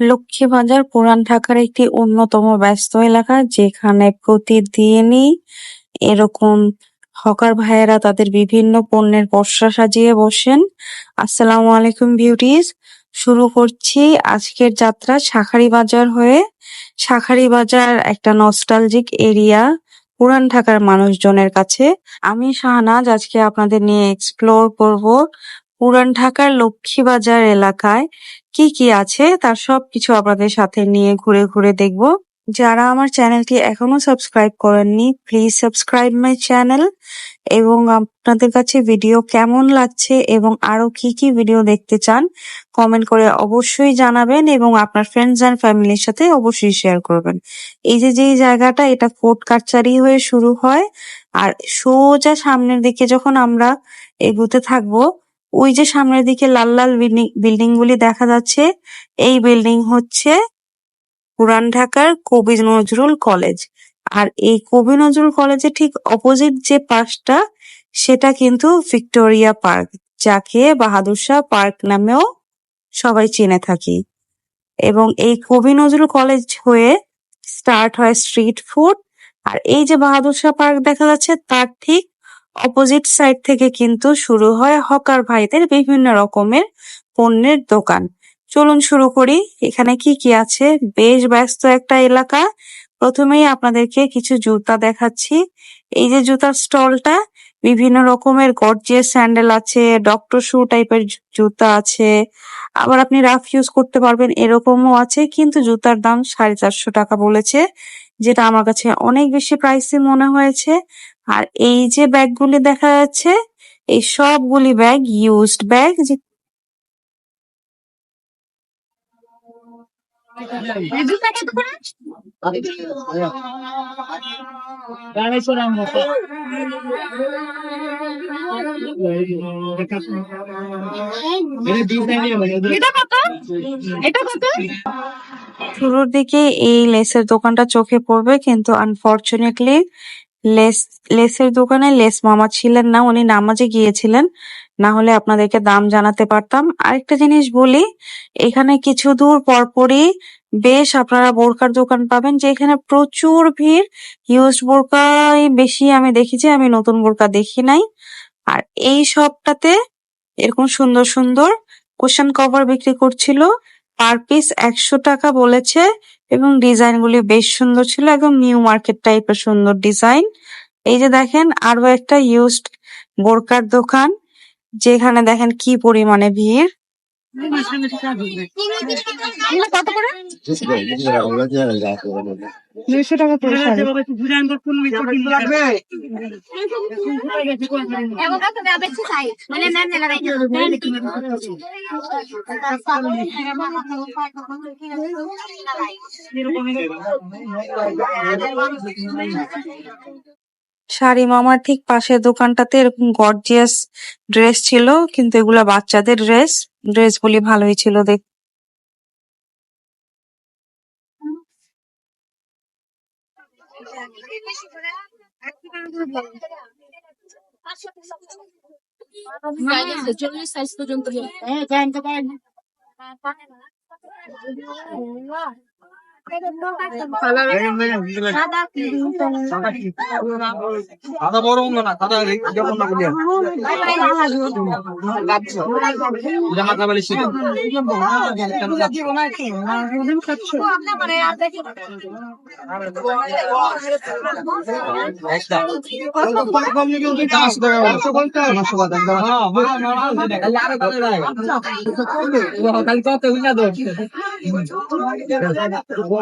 লক্ষ্মীবাজার পুরান ঢাকার একটি অন্যতম ব্যস্ত এলাকা, যেখানে প্রতিদিনই এরকম হকার ভাইয়েরা তাদের বিভিন্ন পণ্যের পসরা সাজিয়ে বসেন। আসসালামু আলাইকুম বিউটিজ, শুরু করছি আজকের যাত্রা শাখারি বাজার হয়ে। শাখারি বাজার একটা নস্টালজিক এরিয়া পুরান ঢাকার মানুষজনের কাছে। আমি শাহনাজ, আজকে আপনাদের নিয়ে এক্সপ্লোর করব পুরান ঢাকার লক্ষ্মীবাজার এলাকায় কি কি আছে তার সবকিছু আপনাদের সাথে নিয়ে ঘুরে ঘুরে দেখব। যারা আমার চ্যানেলটি এখনও সাবস্ক্রাইব করেননি প্লিজ সাবস্ক্রাইব মাই চ্যানেল এবং আপনাদের কাছে ভিডিও কেমন লাগছে এবং আরও কি কি ভিডিও দেখতে চান কমেন্ট করে অবশ্যই জানাবেন এবং আপনার ফ্রেন্ডস অ্যান্ড ফ্যামিলির সাথে অবশ্যই শেয়ার করবেন। এই যে যে জায়গাটা, এটা কোর্ট কাচারি হয়ে শুরু হয়। আর সোজা সামনের দিকে যখন আমরা এগুতে থাকব ওই যে সামনের দিকে লাল লাল বিল্ডিং বিল্ডিং গুলি দেখা যাচ্ছে। এই বিল্ডিং হচ্ছে পুরান ঢাকার কবি নজরুল কলেজ। আর এই কবি নজরুল কলেজের ঠিক অপোজিট যে পার্কটা সেটা কিন্তু ভিক্টোরিয়া পার্ক, যাকে বাহাদুর শাহ পার্ক নামেও সবাই চিনে থাকি। এবং এই কবি নজরুল কলেজ হয়ে স্টার্ট হয় স্ট্রিট ফুড। আর এই যে বাহাদুর শাহ পার্ক দেখা যাচ্ছে, তার ঠিক অপোজিট সাইড থেকে কিন্তু শুরু হয় হকার ভাইদের বিভিন্ন রকমের পণ্যের দোকান। চলুন শুরু করি। এখানে কি কি আছে? বেশ ব্যস্ত একটা এলাকা। প্রথমেই আপনাদেরকে কিছু জুতা দেখাচ্ছি। এই যে জুতার স্টলটা, বিভিন্ন রকমের গর্জিয়াস স্যান্ডেল আছে, ডক্টর শু টাইপের জুতা আছে। আবার আপনি রাফ ইউজ করতে পারবেন, এরকমও আছে, কিন্তু জুতার দাম সাড়ে চারশো টাকা বলেছে, যেটা আমার কাছে অনেক বেশি প্রাইসি মনে হয়েছে। আর এই যে ব্যাগগুলি দেখা যাচ্ছে এই সবগুলি ব্যাগ ইউজড ব্যাগ যে শুরুর দিকে এই লেসের দোকানটা চোখে পড়বে কিন্তু আনফরচুনেটলি লেস, লেসের দোকানে লেস মামা ছিলেন না, উনি নামাজে গিয়েছিলেন। না হলে আপনাদেরকে দাম জানাতে পারতাম। আরেকটা জিনিস বলি, এখানে কিছু দূর পরপরই বেশ আপনারা বোরকার দোকান পাবেন, যেখানে প্রচুর ভিড়। ইউজ বোরকাই বেশি আমি দেখেছি, আমি নতুন বোরকা দেখি নাই। আর এই শপটাতে এরকম সুন্দর সুন্দর কুশন কভার বিক্রি করছিল। পার পিস একশো টাকা বলেছে এবং ডিজাইন গুলি বেশ সুন্দর ছিল একদম নিউ মার্কেট টাইপের সুন্দর ডিজাইন। এই যে দেখেন আরও একটা ইউজড বোরকার দোকান, যেখানে দেখেন কি পরিমাণে ভিড়। শাড়ি মামার ঠিক পাশের দোকানটাতে এরকম গর্জিয়াস ড্রেস ছিল কিন্তু এগুলা বাচ্চাদের ড্রেস ড্রেস গুলি ভালোই ছিল দেখ সাইজ পর্যন্ত সাদা বড় অঙ্গ না সাদা যখন না বলি জামা কাবালি ছিল কত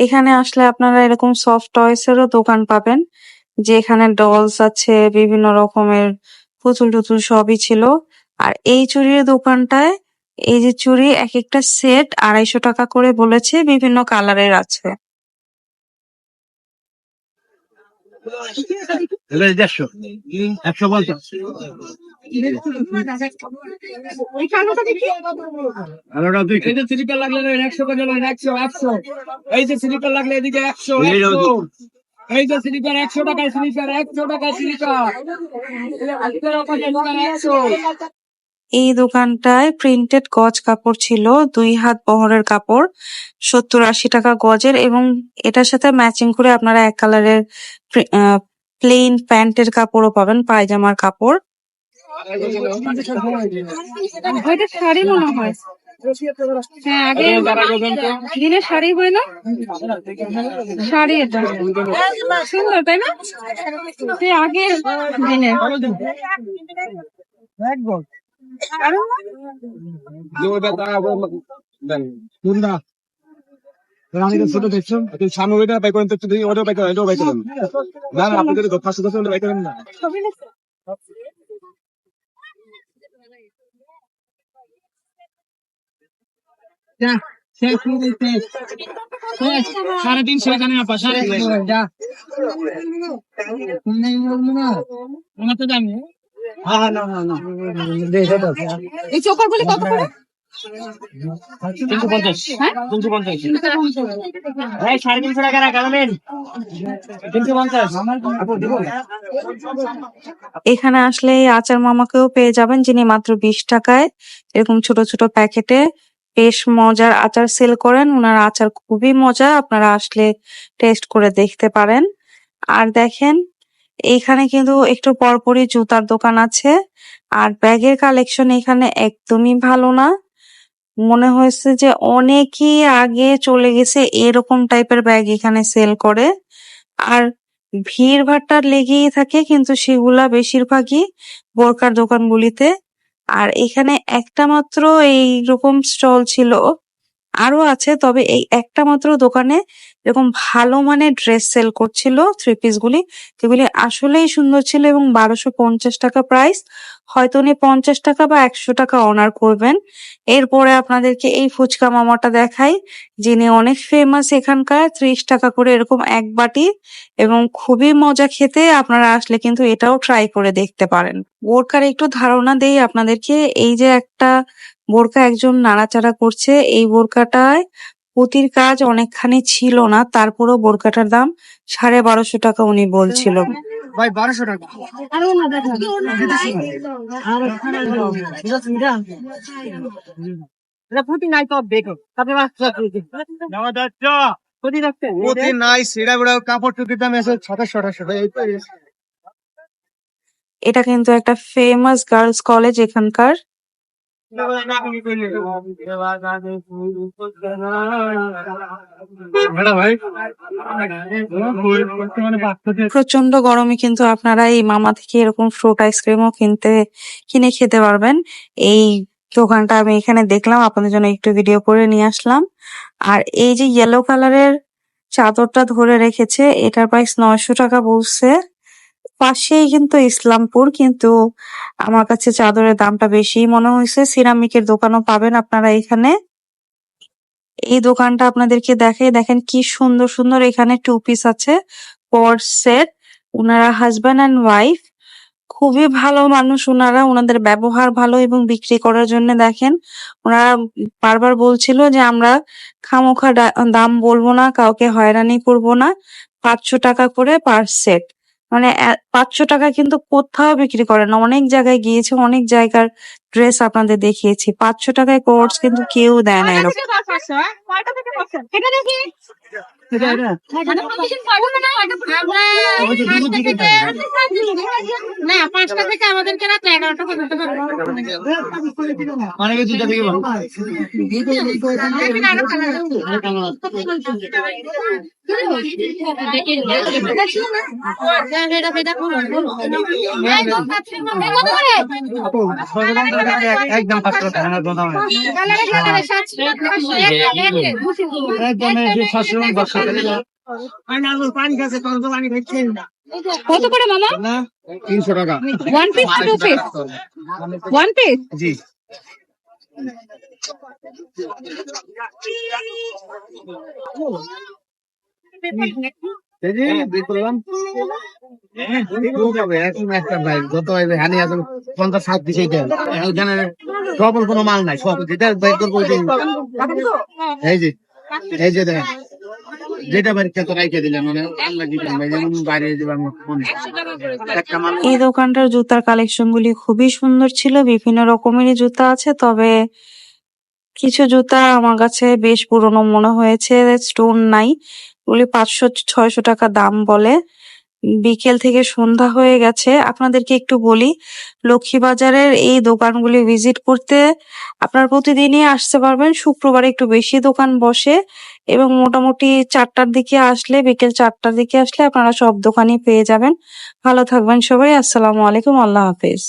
এখানে আসলে আপনারা এরকম সফট টয়েস এরও দোকান পাবেন যে এখানে ডলস আছে, বিভিন্ন রকমের পুতুল টুতুল সবই ছিল। আর এই চুরির দোকানটায়, এই যে চুড়ি এক একটা সেট আড়াইশো টাকা করে বলেছে, বিভিন্ন কালারের আছে এটা দেড়শো একশো পঞ্চাশ এই যে স্লিপার লাগলে এদিকে একশো এই যে যে স্লিপার একশো। টাকা স্লিপার একশো। টাকা স্লিপার একশো। এই দোকানটায় প্রিন্টেড গজ কাপড় ছিল দুই হাত বহরের কাপড় সত্তর আশি টাকা গজের এবং এটার সাথে ম্যাচিং করে আপনারা এক কালারের প্লেন প্যান্টের কাপড়ও পাবেন পায়জামার কাপড়। শাড়ি মনে হয়। হ্যাঁ আগে দিনের শাড়ি হয় না শাড়ি এটা। সুন্দর তাই না? সে আগে দিনের ছোট দেখছ? সামনে ওইটা বাই করেন তো তুই বাই করেন এটাও বাই করেন। না না আপনি যদি পাঁচশো দশ বাই করেন না। সাড়ে তিনশো তিনশো জানি। না না না এই চোখরগুলি কত করে? তিনশো পঞ্চাশ? তিনশো পঞ্চাশ। এই সাড়ে তিনশো টাকা রাখা তিনশো পঞ্চাশ। এখানে আসলে আচার মামাকেও পেয়ে যাবেন যিনি মাত্র বিশ টাকায়। এরকম ছোট ছোট প্যাকেটে বেশ মজার আচার সেল করেন। ওনার আচার খুবই মজা আপনারা আসলে টেস্ট করে দেখতে পারেন। আর দেখেন এইখানে কিন্তু একটু পরপরই জুতার দোকান আছে। আর ব্যাগের কালেকশন এখানে একদমই ভালো না। মনে হয়েছে যে অনেকই আগে চলে গেছে এরকম টাইপের ব্যাগ এখানে সেল করে। আর ভিড় ভাট্টা লেগেই থাকে কিন্তু সেগুলা বেশিরভাগই বোরকার দোকানগুলিতে। আর এখানে একটা মাত্র এইরকম স্টল ছিল। আরও আছে, তবে এই একটা মাত্র দোকানে এরকম ভালো মানে ড্রেস সেল করছিল থ্রি পিস গুলি যেগুলি আসলেই সুন্দর ছিল এবং বারোশো পঞ্চাশ টাকা প্রাইস হয়তো উনি পঞ্চাশ টাকা বা একশো টাকা অনার করবেন। এরপরে আপনাদেরকে এই ফুচকা মামাটা দেখাই, যিনি অনেক ফেমাস এখানকার, ত্রিশ টাকা করে এরকম এক বাটি এবং খুবই মজা খেতে আপনারা আসলে কিন্তু এটাও ট্রাই করে দেখতে পারেন। বোরকার একটু ধারণা দেই আপনাদেরকে, এই যে একটা বোরকা একজন নাড়াচাড়া করছে, এই বোরকাটায় পুঁতির কাজ অনেকখানি ছিল না, তারপরেও বোরকাটার দাম সাড়ে বারোশো টাকা উনি বলছিল। ভাই বারোশো টাকা। ফুটি নাই তো দেখো তারপরে প্রতি রাখতে নাই সেরা বেড়া কাপড় টুকির দাম এসে সাতাশশো আঠাশশো এই এটা কিন্তু একটা ফেমাস গার্লস কলেজ এখানকার ম্যাডাম ভাই বর্তমানে বাচ্চাদের প্রচণ্ড গরমে কিন্তু আপনারা এই মামা থেকে এরকম ফ্রুট আইসক্রিমও কিনতে, কিনে খেতে পারবেন। এই দোকানটা আমি এখানে দেখলাম, আপনাদের জন্য একটু ভিডিও করে নিয়ে আসলাম। আর এই যে ইয়েলো কালারের চাদরটা ধরে রেখেছে, এটার প্রাইস নয়শো টাকা বলছে। পাশেই কিন্তু ইসলামপুর, কিন্তু আমার কাছে চাদরের দামটা বেশি। মনে হয়েছে সিরামিকের দোকানও পাবেন আপনারা এখানে। এই দোকানটা আপনাদেরকে দেখে দেখেন কি সুন্দর সুন্দর এখানে টু পিস আছে পর সেট ওনারা হাজব্যান্ড অ্যান্ড ওয়াইফ খুবই ভালো মানুষ ওনারা ওনাদের ব্যবহার ভালো এবং বিক্রি করার জন্য দেখেন। ওনারা বারবার বলছিল যে, আমরা খামোখা দাম বলব না, কাউকে হয়রানি করব না। পাঁচশো টাকা করে পার সেট মানে পাঁচশো টাকা কিন্তু কোথাও বিক্রি করে না। অনেক জায়গায় গিয়েছে অনেক জায়গার ড্রেস আপনাদের দেখিয়েছি। পাঁচশো টাকায় কোর্স কিন্তু কেউ দেয় না এরকম। হ্যাঁ? না পাঁচটা থেকে আমাদেরকে রাত এগারোটা পর্যন্ত অনেকে দুটা থেকে একদম পাঁচশো টাকা একদম সাতশো বারোশো কত করে মামা? তিনশো টাকা। One piece two piece one piece জি। পঞ্চাশ ষাট দিছে এখানে কোনো মাল নাই সব। এই যে এই যে দেখেন। এই দোকানটার জুতার কালেকশন গুলি খুবই সুন্দর ছিল, বিভিন্ন রকমেরই জুতা আছে, তবে কিছু জুতা আমার কাছে বেশ পুরনো মনে হয়েছে, স্টোন নাই। ওগুলি পাঁচশো, ছয়শো টাকা দাম বলে। বিকেল থেকে সন্ধ্যা হয়ে গেছে। আপনাদেরকে একটু বলি, লক্ষ্মীবাজারের এই দোকানগুলি ভিজিট করতে আপনার প্রতিদিনই আসতে পারবেন। শুক্রবার একটু বেশি দোকান বসে। এবং মোটামুটি চারটার দিকে আসলে, বিকেল চারটার দিকে আসলে আপনারা সব দোকানই পেয়ে যাবেন। ভালো থাকবেন সবাই, আসসালামু আলাইকুম, আল্লাহ হাফেজ।